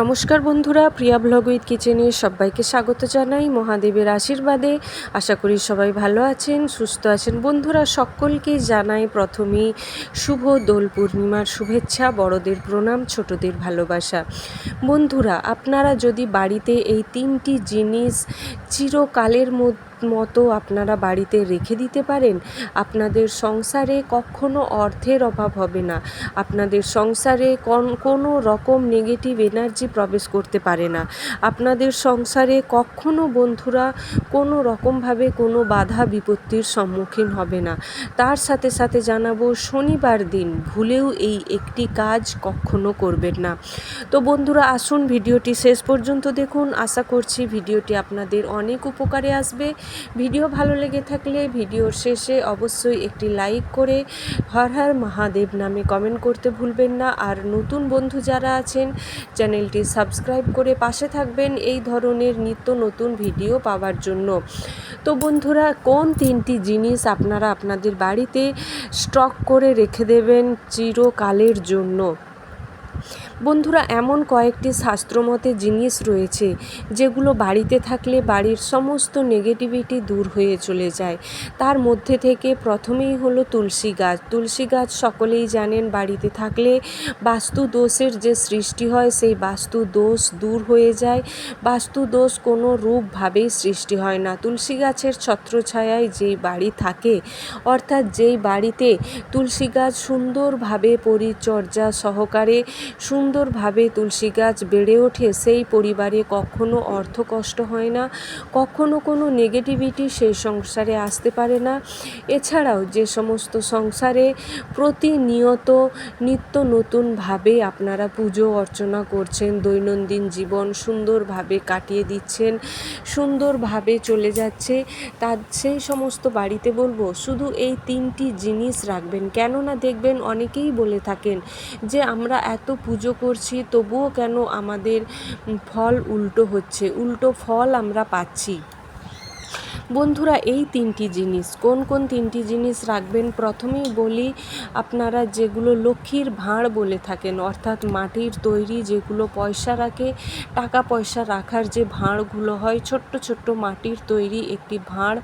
নমস্কার বন্ধুরা, প্রিয়া blog with কিচেনে সবাইকে স্বাগত জানাই মহাদেবের আশীর্বাদে। আশা করি সবাই ভালো আছেন, সুস্থ আছেন। বন্ধুরা, সকলকে জানাই প্রথমেই শুভ দোল পূর্ণিমার শুভেচ্ছা, বড়দের প্রণাম, ছোটদের ভালোবাসা। বন্ধুরা, আপনারা যদি বাড়িতে এই তিনটি জিনিস চিরকালের মধ্যে মতো আপনারা বাড়িতে রেখে দিতে পারেন, আপনাদের সংসারে কখনো অর্থের অভাব হবে না। আপনাদের সংসারে কোনো রকম নেগেটিভ এনার্জি প্রবেশ করতে পারে না। আপনাদের সংসারে কখনো বন্ধুরা কোনো রকমভাবে কোনো বাধা বিপত্তির সম্মুখীন হবে না। তার সাথে সাথে জানাব, শনিবার দিন ভুলেও এই একটি কাজ কখনো করবেন না। তো বন্ধুরা, আসুন ভিডিওটি শেষ পর্যন্ত দেখুন। আশা করছি ভিডিওটি আপনাদের অনেক উপকারে আসবে। ভিডিও ভালো লেগে থাকলে ভিডিওর শেষে অবশ্যই একটি লাইক করে হর হর মহাদেব নামে কমেন্ট করতে ভুলবেন না। আর নতুন বন্ধু যারা আছেন, চ্যানেলটি সাবস্ক্রাইব করে পাশে থাকবেন এই ধরনের নিত্য নতুন ভিডিও পাওয়ার জন্য। তো বন্ধুরা, কোন তিনটি জিনিস আপনারা আপনাদের বাড়িতে স্টক করে রেখে দেবেন চিরকালের জন্য? বন্ধুরা, এমন কয়েকটি শাস্ত্রমতে জিনিস রয়েছে যেগুলো বাড়িতে থাকলে বাড়ির সমস্ত নেগেটিভিটি দূর হয়ে চলে যায়। তার মধ্যে থেকে প্রথমেই হলো তুলসী গাছ। তুলসী গাছ সকলেই জানেন বাড়িতে থাকলে বাস্তু দোষের যে সৃষ্টি হয়, সেই বাস্তু দোষ দূর হয়ে যায়। বাস্তু দোষ কোনো রূপভাবেই সৃষ্টি হয় না। তুলসী গাছের ছত্রছায়ায় যেই বাড়ি থাকে, অর্থাৎ যেই বাড়িতে তুলসী গাছ সুন্দরভাবে পরিচর্যা সহকারে সুন্দরভাবে তুলসী গাছ বেড়ে ওঠে, সেই পরিবারে কখনো অর্থকষ্ট হয় না, কখনো কোনো নেগেটিভিটি সেই সংসারে আসতে পারে না। এছাড়াও যে সমস্ত সংসারে প্রতিনিয়ত নিত্য নতুনভাবে আপনারা পুজো অর্চনা করছেন, দৈনন্দিন জীবন সুন্দরভাবে কাটিয়ে দিচ্ছেন, সুন্দরভাবে চলে যাচ্ছে, তার সেই সমস্ত বাড়িতে বলব, শুধু এই তিনটি জিনিস রাখবেন। কেননা দেখবেন অনেকেই বলে থাকেন যে, আমরা এত পুজো করছি তবুও কেন আমাদের ফল উল্টো হচ্ছে? উল্টো ফল আমরা পাচ্ছি। বন্ধুরা, এই তিনটি জিনিস, কোন কোন তিনটি জিনিস রাখবেন? প্রথমেই বলি, আপনারা যেগুলো লক্ষ্মীর ভাঁড় বলে থাকেন, অর্থাৎ মাটির তৈরি যেগুলো পয়সা রাখে, টাকা পয়সা রাখার যে ভাঁড়গুলো হয়, ছোট্ট ছোট্ট মাটির তৈরি একটি ভাঁড়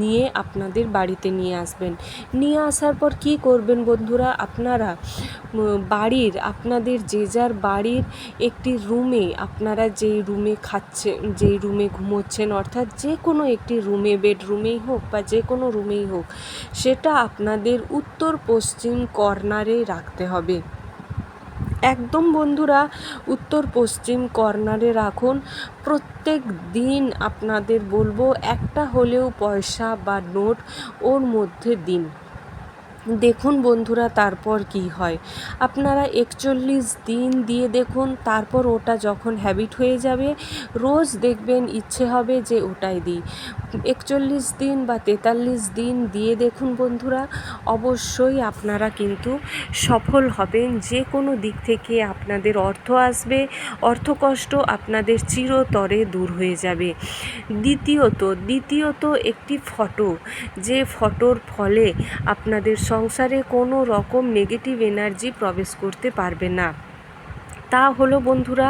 নিয়ে আপনাদের বাড়িতে নিয়ে আসবেন। নিয়ে আসার পর কি করবেন বন্ধুরা, আপনারা বাড়ির, আপনাদের যে যার বাড়ির একটি রুমে, আপনারা যেই রুমে খাচ্ছে, যেই রুমে ঘুমোচ্ছেন, অর্থাৎ যে কোনো একটি রুমে, বেডরুমেই হোক বা যে কোনো রুমেই হোক, সেটা আপনাদের উত্তর পশ্চিম কর্নারে রাখতে হবে। একদম বন্ধুরা, উত্তর পশ্চিম কর্নারে রাখুন। প্রত্যেক দিন আপনাদের বলব, একটা হলেও পয়সা বা নোট ওর মধ্যে দিন। দেখুন বন্ধুরা, তারপর কি হয়। আপনারা একচল্লিশ দিন দিয়ে দেখুন, তারপর ওটা যখন হ্যাবিট হয়ে যাবে, রোজ দেখবেন ইচ্ছে হবে যে ওটাই দিই। একচল্লিশ দিন বা তেতাল্লিশ দিন দিয়ে দেখুন বন্ধুরা, অবশ্যই আপনারা কিন্তু সফল হবেন। যে কোনো দিক থেকে আপনাদের অর্থ আসবে অর্থকষ্ট আপনাদের চিরতরে দূর হয়ে যাবে। দ্বিতীয়ত দ্বিতীয়ত একটি ফটো, যে ফটোর ফলে আপনাদের সংসারে কোনো রকম নেগেটিভ এনার্জি প্রবেশ করতে পারবে না। তা হলো বন্ধুরা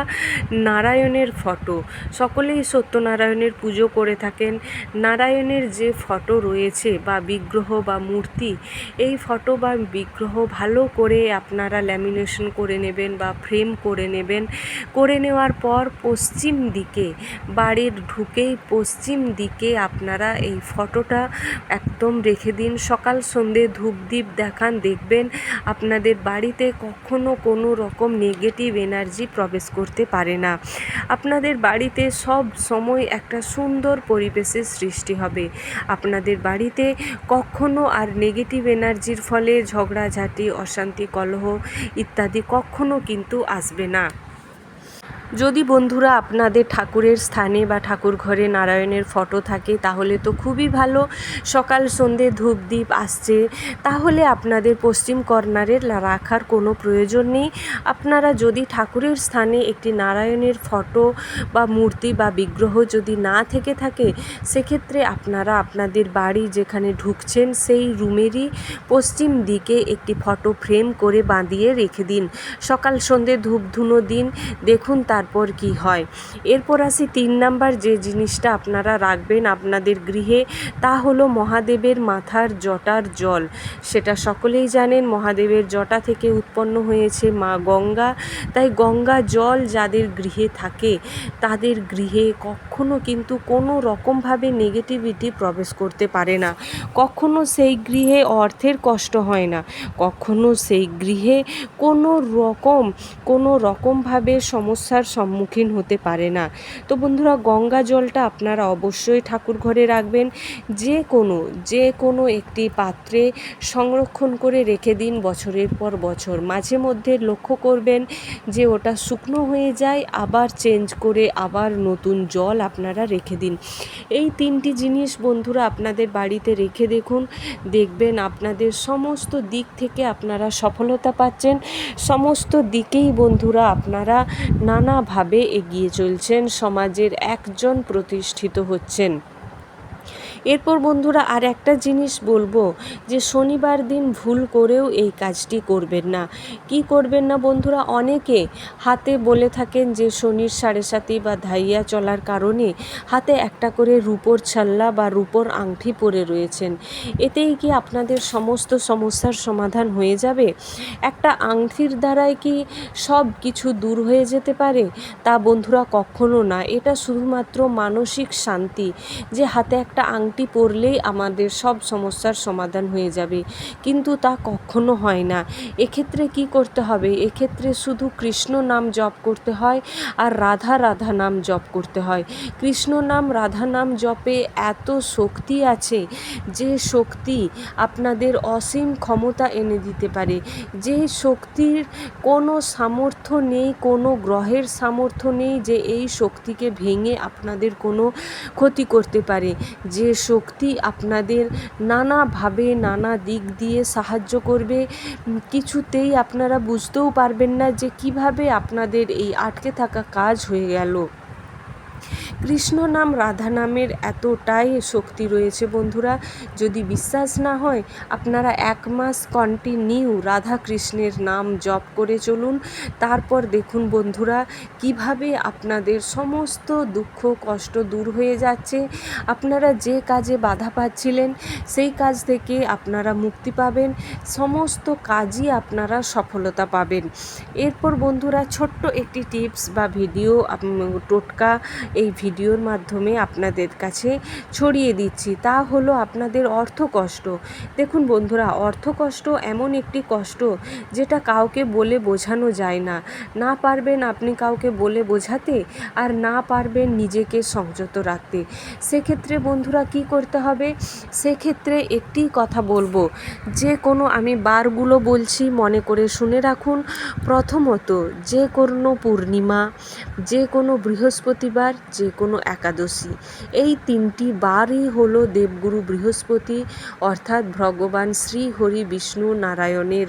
নারায়ণের ফটো। সকলেই সত্যনারায়ণের পুজো করে থাকেন। নারায়ণের যে ফটো রয়েছে বা বিগ্রহ বা মূর্তি, এই ফটো বা বিগ্রহ ভালো করে আপনারা ল্যামিনেশন করে নেবেন বা ফ্রেম করে নেবেন। করে নেওয়ার পর পশ্চিম দিকে, বাড়ির ঢুকেই পশ্চিম দিকে আপনারা এই ফটোটা একদম রেখে দিন। সকাল, সন্ধে ধূপদীপ দেখান, দেখবেন আপনাদের বাড়িতে কখনো কোনো রকম নেগেটিভ এনার্জি প্রবেশ করতে পারে না। আপনাদের বাড়িতে সব সময় একটা সুন্দর পরিবেশের সৃষ্টি হবে। আপনাদের বাড়িতে কখনো আর নেগেটিভ এনার্জির ফলে ঝগড়াঝাটি, অশান্তি, কলহ ইত্যাদি কখনো কিন্তু আসবে না। যদি বন্ধুরা আপনাদের ঠাকুরের স্থানে বা ঠাকুর ঘরে নারায়ণের ফটো থাকে, তাহলে তো খুবই ভালো। সকাল, সন্ধে ধূপ দ্বীপ আসছে। তাহলে আপনাদের পশ্চিম কর্নারের রাখার কোনো প্রয়োজন নেই। আপনারা যদি ঠাকুরের স্থানে একটি নারায়ণের ফটো বা মূর্তি বা বিগ্রহ যদি না থেকে থাকে, সেক্ষেত্রে আপনারা আপনাদের বাড়ি যেখানে ঢুকছেন, সেই রুমেরই পশ্চিম দিকে একটি ফটো ফ্রেম করে বাঁধিয়ে রেখে দিন। সকাল, সন্ধে ধূপ ধুনো দিন। দেখুন তারপর কি হয়? এরপর আসি তিন নাম্বার যে জিনিসটা আপনারা রাখবেন আপনাদের গৃহে, তা হলো মহাদেবের মাথার জটার জল। সেটা সকলেই জানেন, মহাদেবের জটা থেকে উৎপন্ন হয়েছে মা গঙ্গা। তাই গঙ্গা জল যাদের গৃহে থাকে, তাদের গৃহে কখনো কিন্তু কোনো রকমভাবে নেগেটিভিটি প্রবেশ করতে পারে না। কখনো সেই গৃহে অর্থের কষ্ট হয় না। কখনো সেই গৃহে কোনো রকম, কোনো রকমভাবে সমস্যার সম্মুখীন হতে পারে না। তো বন্ধুরা, গঙ্গা জলটা আপনারা অবশ্যই ঠাকুর ঘরে রাখবেন। যে কোনো যে কোনো একটি পাত্রে সংরক্ষণ করে রেখে দিন বছরের পর বছর। মাঝে মধ্যে লক্ষ্য করবেন যে ওটা শুকনো হয়ে যায়, আবার চেঞ্জ করে আবার নতুন জল আপনারা রেখে দিন। এই তিনটি জিনিস বন্ধুরা আপনাদের বাড়িতে রেখে দেখুন। দেখবেন আপনাদের সমস্ত দিক থেকে আপনারা সফলতা পাচ্ছেন। সমস্ত দিকেই বন্ধুরা আপনারা নানাভাবে এগিয়ে চলছেন সমাজের একজন প্রতিষ্ঠিত হচ্ছেন। এরপর বন্ধুরা আর একটা জিনিস বলব যে শনিবার দিন ভুল করেও এই কাজটি করবেন না। কি করবেন না বন্ধুরা? অনেকে হাতে বলে থাকেন যে শনির সাড়ে সাতি বা ধাইয়া চলার কারণে হাতে একটা করে রূপোর ছাল্লা বা রূপোর আংটি পরে রয়েছেন। এতেই কি আপনাদের সমস্ত সমস্যার সমাধান হয়ে যাবে? একটা আংটির দ্বারাই কি সব কিছু দূর হয়ে যেতে পারে? তা বন্ধুরা কখনো না। এটা শুধুমাত্র মানসিক শান্তি যে হাতে একটা আংটি পরলেই আমাদের সব সমস্যার সমাধান হয়ে যাবে। কিন্তু তা কখনো হয় না। এক্ষেত্রে কি করতে হবে? এক্ষেত্রে শুধু কৃষ্ণ নাম জপ করতে হয় আর রাধা রাধা নাম জপ করতে হয়। কৃষ্ণ নাম, রাধা নাম জপে এত শক্তি আছে যে শক্তি আপনাদের অসীম ক্ষমতা এনে দিতে পারে। যে শক্তির কোনো সামর্থ্য নেই, কোনো গ্রহের সামর্থ্য নেই যে এই শক্তিকে ভেঙে আপনাদের কোনো ক্ষতি করতে পারে। যে শক্তি আপনাদের নানাভাবে নানা দিক দিয়ে সাহায্য করবে। কিছুতেই আপনারা বুঝতেও পারবেন না যে কীভাবে আপনাদের এই আটকে থাকা কাজ হয়ে গেল। কৃষ্ণ নাম রাধা নামের এতটাই শক্তি রয়েছে বন্ধুরা। যদি বিশ্বাস না হয়, আপনারা এক মাস কন্টিনিউ রাধা কৃষ্ণের নাম জপ করে চলুন। তারপর দেখুন বন্ধুরা, কীভাবে আপনাদের সমস্ত দুঃখ, কষ্ট দূর হয়ে যাচ্ছে। আপনারা যে কাজে বাধা পাচ্ছিলেন, সেই কাজ থেকে আপনারা মুক্তি পাবেন। সমস্ত কাজই আপনারা সফলতা পাবেন। এরপর বন্ধুরা, ছোট্ট একটি টিপস বা ভিডিও টোটকা এই ভিডিওর মাধ্যমে আপনাদের কাছে ছড়িয়ে দিচ্ছি। তা হলো আপনাদের অর্থ কষ্ট। দেখুন বন্ধুরা, অর্থ কষ্ট এমন একটি কষ্ট যেটা কাউকে বলে বোঝানো যায় না। না পারবেন আপনি কাউকে বলে বোঝাতে আর না পারবেন নিজেকে সংযত রাখতে। সেক্ষেত্রে বন্ধুরা কি করতে হবে? সেক্ষেত্রে একটি কথা বলব। যে কোনো আমি বারগুলো বলছি, মনে করে শুনে রাখুন। প্রথমত, যে কোনো পূর্ণিমা, যে কোনো বৃহস্পতিবার, যে কোনো একাদশী। এই তিনটি বারই হলো দেবগুরু বৃহস্পতি অর্থাৎ ভগবান শ্রী হরি বিষ্ণু নারায়ণের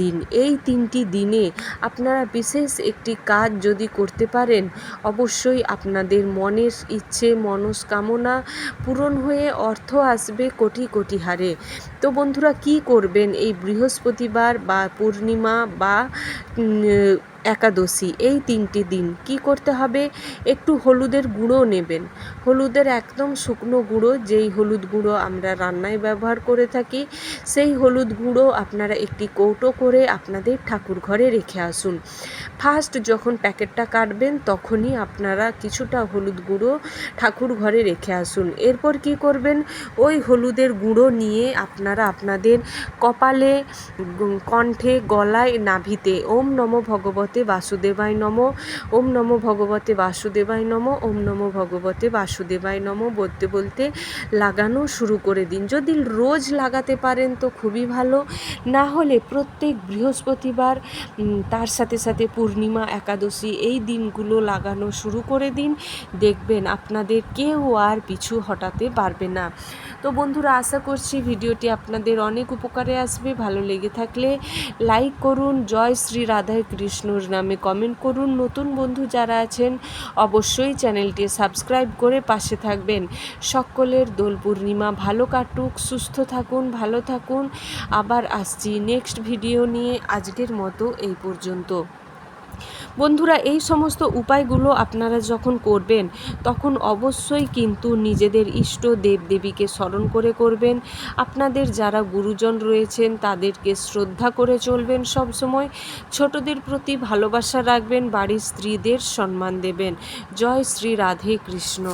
দিন। এই তিনটি দিনে আপনারা বিশেষ একটি কাজ যদি করতে পারেন, অবশ্যই আপনাদের মনের ইচ্ছে, মনস্কামনা পূরণ হয়ে অর্থ আসবে কোটি কোটি হারে। তো বন্ধুরা কি করবেন? এই বৃহস্পতিবার বা পূর্ণিমা বা একাদশী, এই তিনটি দিন কি করতে হবে? একটু হলুদের গুঁড়ো নেবেন। হলুদের একদম শুকনো গুঁড়ো, যেই হলুদ গুঁড়ো আমরা রান্নায় ব্যবহার করে থাকি, সেই হলুদ গুঁড়ো আপনারা একটি কৌটো করে আপনাদের ঠাকুর ঘরে রেখে আসুন। ফার্স্ট যখন প্যাকেটটা কাটবেন, তখনই আপনারা কিছুটা হলুদ গুঁড়ো ঠাকুর ঘরে রেখে আসুন। এরপর কি করবেন? ওই হলুদের গুঁড়ো নিয়ে আপনারা আপনাদের কপালে কণ্ঠে, গলায় নাভিতে, ওম নম ভগবতে বাসুদেবায় নম, ওম নমো ভগবতে বাসুদেবায় নম, ওম নমো ভগবতে বাসুদেবায় নম বলতে বলতে লাগানো শুরু করে দিন। যদি রোজ লাগাতে পারেন তো খুবই ভালো। না হলে প্রত্যেক বৃহস্পতিবার তার সাথে সাথে পূর্ণিমা, একাদশী এই দিনগুলো লাগানো শুরু করে দিন। দেখবেন আপনাদের কেউ আর পিছু হটাতে পারবে না। তো বন্ধুরা, আশা করছি ভিডিওটি আপনাদের অনেক উপকারে আসবে। ভালো লেগে থাকলে লাইক করুন, জয় শ্রী রাধা কৃষ্ণর নামে কমেন্ট করুন। নতুন বন্ধু যারা আছেন, অবশ্যই চ্যানেলটি সাবস্ক্রাইব করে পাশে থাকবেন। সকলের দোল পূর্ণিমা ভালো কাটুক, সুস্থ থাকুন, ভালো থাকুন। আবার আসছি নেক্সট ভিডিও নিয়ে। আজকের মতো এই পর্যন্ত। বন্ধুরা, এই সমস্ত উপায়গুলো আপনারা যখন করবেন, তখন অবশ্যই কিন্তু নিজেদের ইষ্ট দেবদেবীকে স্মরণ করে করবেন। আপনাদের যারা গুরুজন রয়েছেন, তাদেরকে শ্রদ্ধা করে চলবেন সবসময়। ছোটদের প্রতি ভালোবাসা রাখবেন, বাড়ির স্ত্রীদের সম্মান দেবেন। জয় শ্রী রাধে কৃষ্ণ।